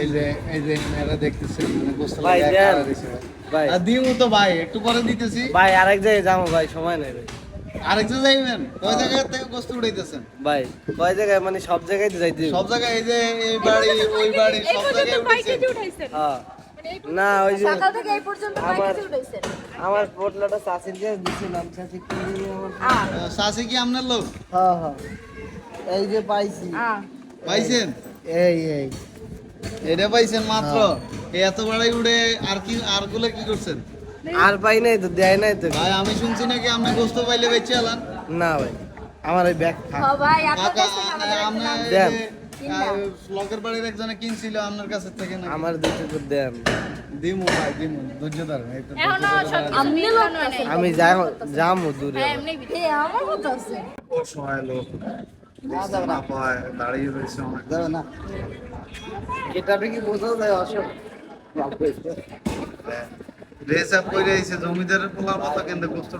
এই যে এই যে এরা দেখতেছেন মানে গোস্ত ভাই। ভাই। আর দিমু তো ভাই একটু পরে দিতেছি। ভাই আরেক জায়গায় যাব ভাই সময় নেই ভাই। আরেকজন যাইবেন? ওই জায়গা থেকে গোস্ত উঠাইতেছেন? ভাই কয় জায়গায় মানে সব জায়গায় তো যাইতে সব জায়গায় এই যে এই বাড়ি ওই বাড়ি সব জায়গায় কয় উঠাইছেন। হ্যাঁ। মানে না ওই যে সকাল থেকে এই পর্যন্ত আমার- আমার পোটলাটা চাষির কাছে দিছিলাম চাষি কি শাসি কি আপনার লোক? হ্যাঁ হ্যাঁ। এই যে পাইছি। পাইছেন? এই এই। এটা পাইছেন মাত্র। এত বাড়াই উড়ে আর কি আরগুলো কি করছেন? আর পাই নাই তো দেয় নাই তো। ভাই আমি শুনছি নাকি আপনি গোস্ত পাইলে বেঁচে আলান। না ভাই আমার ওই ব্যাগ থাক। ভাই আপনার দেন। যে, বাড়ির একজনে কিনছিল আপনার কাছে থেকে না আমার দুটো তো দেন। দিমু ভাই দিমু ধৈর্য ধরেন আমি যাম যামু দূরে। হ্যাঁ এমনি আমার মতো আছে। অসহায় লোক। দাঁড়িয়ে রয়েছে অনেক। না। এটা কি বোঝা যায় অসব ড্রেস আপ করে আইছে জমিদারের পোলার মতো কিন্তু গোস্ত